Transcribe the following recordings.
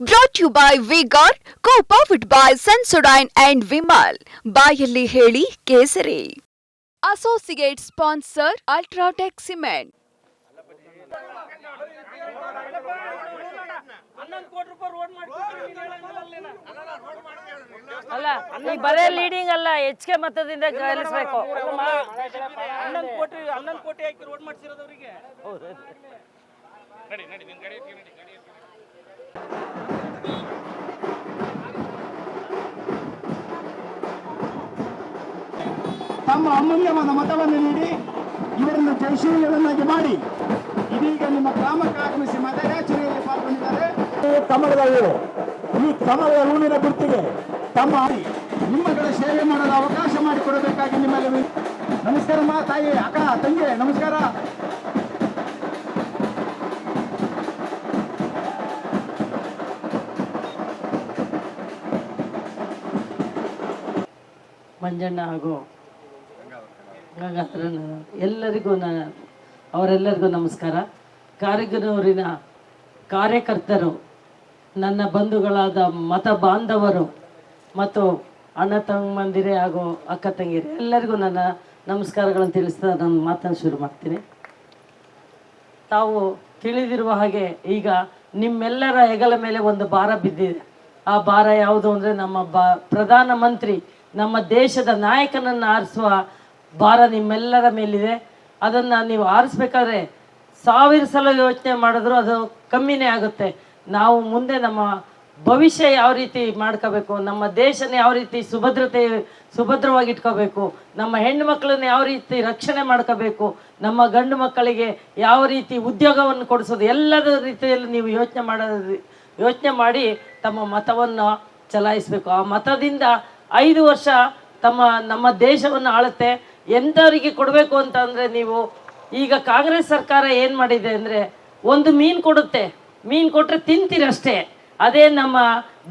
Brought you by V-Guard co-powered by Sensodyne and Vimal ಬಾಯಲ್ಲಿ ಹೇಳಿ Kesari. Associate sponsor UltraTech cement? ಅಲ್ಲ ಈ ಬರೇ ಲೀಡಿಂಗ್ ಅಲ್ಲ ಹೆಚ್ಚಿಗೆ ಮತದಿಂದ ಗೆಲ್ಲಿಸ್ಬೇಕು ಹನ್ನೊಂದು ಕೋಟಿ ಹನ್ನೊಂದು ಕೋಟಿ ಹಾಕಿ ರೋಡ್ ಮಾಡಿಸಿರೋದವರಿಗೆ ಹೌದು. ನಡಿ ನಡಿ ನಿಮ್ಮ ಗಾಡಿ ನಡಿ ಮಾಡ್ಸಿರೋದವ್ರಿಗೆ ತಮ್ಮ ಅಮೂಲ್ಯವಾದ ಮತವನ್ನು ನೀಡಿ ಇವರನ್ನು ಜಯಶೀಲರನ್ನಾಗಿ ಮಾಡಿ. ಇದೀಗ ನಿಮ್ಮ ಗ್ರಾಮಕ್ಕೆ ಆಗಮಿಸಿ ಮತಯಾಚನೆಯಲ್ಲಿ ಪಾಲ್ಗೊಂಡಿದ್ದಾರೆ. ಈ ಕಮಲದ ಹೂವು ಈ ಕಮಲದ ಹೂವಿನ ಗುರ್ತಿಗೆ ತಮ್ಮ ನಿಮ್ಮಗಳ ಸೇವೆ ಮಾಡಲು ಅವಕಾಶ ಮಾಡಿಕೊಡಬೇಕಾಗಿ ನಿಮ್ಮಲ್ಲಿ ನಮಸ್ಕಾರ ಮಾ ತಾಯಿ ಅಕ್ಕ ತಂಗಿ ನಮಸ್ಕಾರ. ಮಂಜಣ್ಣ ಹಾಗೂ ಗಂಗಾಧರನ ಎಲ್ಲರಿಗೂ ನ, ಅವರೆಲ್ಲರಿಗೂ ನಮಸ್ಕಾರ. ಕಾರಿಗನೂರಿನ ಕಾರ್ಯಕರ್ತರು, ನನ್ನ ಬಂಧುಗಳಾದ ಮತ ಬಾಂಧವರು ಮತ್ತು ಅಣ್ಣ ಮಂದಿರೆ ಹಾಗೂ ಅಕ್ಕ ತಂಗಿರೆ ಎಲ್ಲರಿಗೂ ನನ್ನ ನಮಸ್ಕಾರಗಳನ್ನು ತಿಳಿಸ್ತಾ ನಾನು ಮಾತನ್ನು ಶುರು ಮಾಡ್ತೀನಿ. ತಾವು ತಿಳಿದಿರುವ ಹಾಗೆ ಈಗ ನಿಮ್ಮೆಲ್ಲರ ಹೆಗಲ ಮೇಲೆ ಒಂದು ಭಾರ ಬಿದ್ದಿದೆ. ಆ ಭಾರ ಯಾವುದು ಅಂದರೆ ನಮ್ಮ ಬ, ಪ್ರಧಾನಮಂತ್ರಿ ನಮ್ಮ ದೇಶದ ನಾಯಕನನ್ನು ಆರಿಸುವ ಭಾರ ನಿಮ್ಮೆಲ್ಲರ ಮೇಲಿದೆ. ಅದನ್ನು ನೀವು ಆರಿಸ್ಬೇಕಾದ್ರೆ ಸಾವಿರ ಸಲ ಯೋಚನೆ ಮಾಡಿದ್ರು ಅದು ಕಮ್ಮಿನೇ ಆಗುತ್ತೆ. ನಾವು ಮುಂದೆ ನಮ್ಮ ಭವಿಷ್ಯ ಯಾವ ರೀತಿ ಮಾಡ್ಕೋಬೇಕು, ನಮ್ಮ ದೇಶನ ಯಾವ ರೀತಿ ಸುಭದ್ರತೆ ಸುಭದ್ರವಾಗಿ ಇಟ್ಕೋಬೇಕು ನಮ್ಮ ಹೆಣ್ಣು ಮಕ್ಕಳನ್ನ ಯಾವ ರೀತಿ ರಕ್ಷಣೆ ಮಾಡ್ಕೋಬೇಕು, ನಮ್ಮ ಗಂಡು ಮಕ್ಕಳಿಗೆ ಯಾವ ರೀತಿ ಉದ್ಯೋಗವನ್ನು ಕೊಡಿಸೋದು, ಎಲ್ಲದ ರೀತಿಯಲ್ಲಿ ನೀವು ಯೋಚನೆ ಮಾಡೋದು ಯೋಚನೆ ಮಾಡಿ ತಮ್ಮ ಮತವನ್ನು ಚಲಾಯಿಸಬೇಕು. ಆ ಮತದಿಂದ ಐದು ವರ್ಷ ತಮ್ಮ, ನಮ್ಮ ದೇಶವನ್ನು ಆಳುತ್ತೆ. ಎಂಥವರಿಗೆ ಕೊಡಬೇಕು ಅಂತ ಅಂದರೆ ನೀವು, ಈಗ ಕಾಂಗ್ರೆಸ್ ಸರ್ಕಾರ ಏನು ಮಾಡಿದೆ ಅಂದರೆ ಒಂದು ಮೀನು ಕೊಡುತ್ತೆ, ಮೀನು ಕೊಟ್ಟರೆ ತಿಂತೀರಷ್ಟೇ ಅದೇ ನಮ್ಮ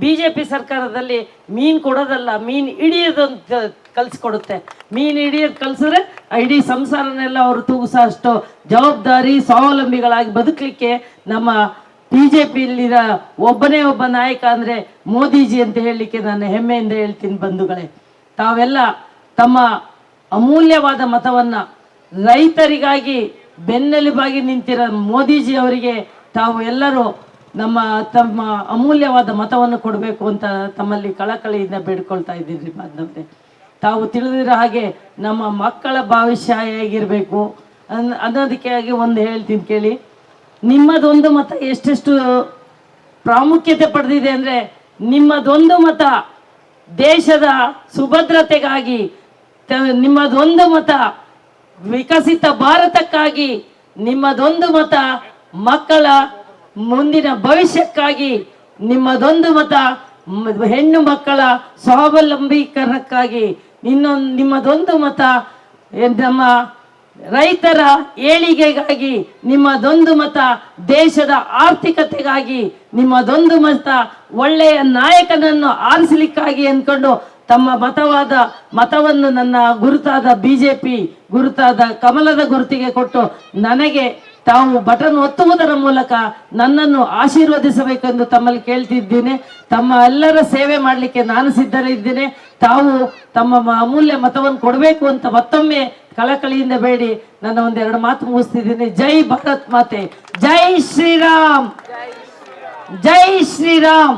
ಬಿ ಜೆ ಪಿ ಸರ್ಕಾರದಲ್ಲಿ ಮೀನು ಕೊಡೋದಲ್ಲ, ಮೀನು ಹಿಡಿಯೋದು ಅಂತ ಕಲಿಸ್ಕೊಡುತ್ತೆ. ಮೀನು ಹಿಡಿಯೋದು ಕಲಿಸಿದ್ರೆ ಇಡೀ ಸಂಸಾರನೆಲ್ಲ ಅವರು ತೂಗಿಸೋ ಅಷ್ಟು ಜವಾಬ್ದಾರಿ, ಸ್ವಾವಲಂಬಿಗಳಾಗಿ ಬದುಕಲಿಕ್ಕೆ ನಮ್ಮ ಬಿ ಜೆ ಪಿಯಲ್ಲಿರ ಒಬ್ಬನೇ ಒಬ್ಬ ನಾಯಕ ಅಂದರೆ ಮೋದಿಜಿ ಅಂತ ಹೇಳಲಿಕ್ಕೆ ನಾನು ಹೆಮ್ಮೆಯಿಂದ ಹೇಳ್ತೀನಿ ಬಂಧುಗಳೇ. ತಾವೆಲ್ಲ ತಮ್ಮ ಅಮೂಲ್ಯವಾದ ಮತವನ್ನು ರೈತರಿಗಾಗಿ ಬೆನ್ನೆಲುಬಾಗಿ ನಿಂತಿರೋ ಮೋದಿಜಿ ಅವರಿಗೆ ತಾವು ಎಲ್ಲರೂ ನಮ್ಮ, ತಮ್ಮ ಅಮೂಲ್ಯವಾದ ಮತವನ್ನು ಕೊಡಬೇಕು ಅಂತ ತಮ್ಮಲ್ಲಿ ಕಳಕಳಿಯಿಂದ ಬೇಡ್ಕೊಳ್ತಾ ಇದ್ದೀರಿ ಬಾಂಧವ್ರೆ ತಾವು ತಿಳಿದಿರೋ ಹಾಗೆ ನಮ್ಮ ಮಕ್ಕಳ ಭವಿಷ್ಯ ಹೇಗಿರಬೇಕು ಅನ್ ಅನ್ನೋದಕ್ಕಾಗಿ ಒಂದು ಹೇಳ್ತೀನಿ ಕೇಳಿ. ನಿಮ್ಮದೊಂದು ಮತ ಎಷ್ಟೆಷ್ಟು ಪ್ರಾಮುಖ್ಯತೆ ಪಡೆದಿದೆ ಅಂದರೆ ನಿಮ್ಮದೊಂದು ಮತ ದೇಶದ ಸುಭದ್ರತೆಗಾಗಿ ನಿಮ್ಮದೊಂದು ಮತ ವಿಕಸಿತ ಭಾರತಕ್ಕಾಗಿ, ನಿಮ್ಮದೊಂದು ಮತ ಮಕ್ಕಳ ಮುಂದಿನ ಭವಿಷ್ಯಕ್ಕಾಗಿ, ನಿಮ್ಮದೊಂದು ಮತ ಹೆಣ್ಣು ಮಕ್ಕಳ ಸ್ವಾವಲಂಬೀಕರಣಕ್ಕಾಗಿ, ಇನ್ನೊಂದು ನಿಮ್ಮದೊಂದು ಮತ ನಮ್ಮ ರೈತರ ಏಳಿಗೆಗಾಗಿ, ನಿಮ್ಮದೊಂದು ಮತ ದೇಶದ ಆರ್ಥಿಕತೆಗಾಗಿ, ನಿಮ್ಮದೊಂದು ಮತ ಒಳ್ಳೆಯ ನಾಯಕನನ್ನು ಆರಿಸಲಿಕ್ಕಾಗಿ ಅಂದ್ಕೊಂಡು ತಮ್ಮ ಮತವಾದ ಮತವನ್ನು ನನ್ನ ಗುರುತಾದ ಬಿ ಜೆ ಪಿ ಗುರುತಾದ ಕಮಲದ ಗುರುತಿಗೆ ಕೊಟ್ಟು ನನಗೆ ತಾವು ಬಟನ್ ಒತ್ತುವುದರ ಮೂಲಕ ನನ್ನನ್ನು ಆಶೀರ್ವದಿಸಬೇಕೆಂದು ತಮ್ಮಲ್ಲಿ ಕೇಳ್ತಿದ್ದೇನೆ. ತಮ್ಮ ಎಲ್ಲರ ಸೇವೆ ಮಾಡಲಿಕ್ಕೆ ನಾನು ಸಿದ್ಧರಿದ್ದೇನೆ. ತಾವು ತಮ್ಮ ಅಮೂಲ್ಯ ಮತವನ್ನು ಕೊಡಬೇಕು ಅಂತ ಮತ್ತೊಮ್ಮೆ ಕಳಕಳಿಯಿಂದ ಬೇಡಿ. ನನ್ನ ಒಂದೆರಡು ಮಾತು ಮುಗಿಸ್ತಿದ್ದೀನಿ. ಜೈ ಭಾರತ್ ಮಾತೆ. ಜೈ ಶ್ರೀರಾಮ್. ಜೈ ಶ್ರೀರಾಮ್.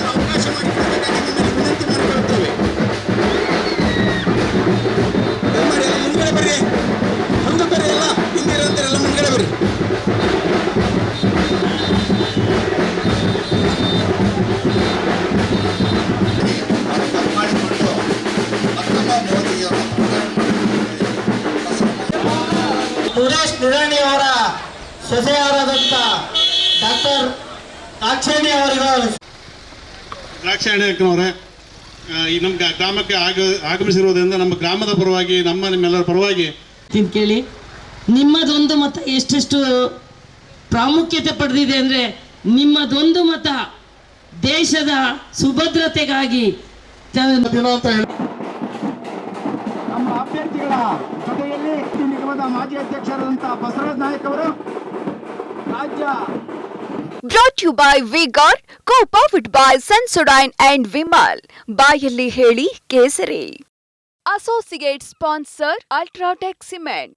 ನಿರಾಣಿ ಅವರ ಸೊಸೆಯಾರಾದಂಥ ಡಾಕ್ಟರ್ ದಾಕ್ಷಾಯಣಿ ಅವರಿಗೂ ದ್ರಾಕ್ಷಾಯಣಕ್ಕನವರೇ ಈ ನಮ್ಮ ಗ್ರಾಮಕ್ಕೆ ಆಗ ಆಗಮಿಸಿರುವುದರಿಂದ ನಮ್ಮ ಗ್ರಾಮದ ಪರವಾಗಿ ನಮ್ಮ ನಿಮ್ಮೆಲ್ಲರ ಪರವಾಗಿ ತಿಂತ ಕೇಳಿ. ನಿಮ್ಮದೊಂದು ಮತ ಎಷ್ಟೆಷ್ಟು ಪ್ರಾಮುಖ್ಯತೆ ಪಡೆದಿದೆ ಅಂದರೆ ನಿಮ್ಮದೊಂದು ಮತ ದೇಶದ ಸುಭದ್ರತೆಗಾಗಿ ತ- ದಿನ ಅಂತ ಹೇಳಿ. ನಮ್ಮ ಅಭ್ಯರ್ಥಿಗಳ ಜೊತೆಯಲ್ಲಿ ನಿಗಮದ ಮಾಜಿ ಅಧ್ಯಕ್ಷರಾದಂತಹ ಬಸವರಾಜ್ ನಾಯಕ್ ಅವರು ರಾಜ್ಯ brought you by V-Guard co-powered by Sensodyne and Vimal ಬಾಯಲ್ಲಿ ಹೇಳಿ Kesari. Associate sponsor UltraTech cement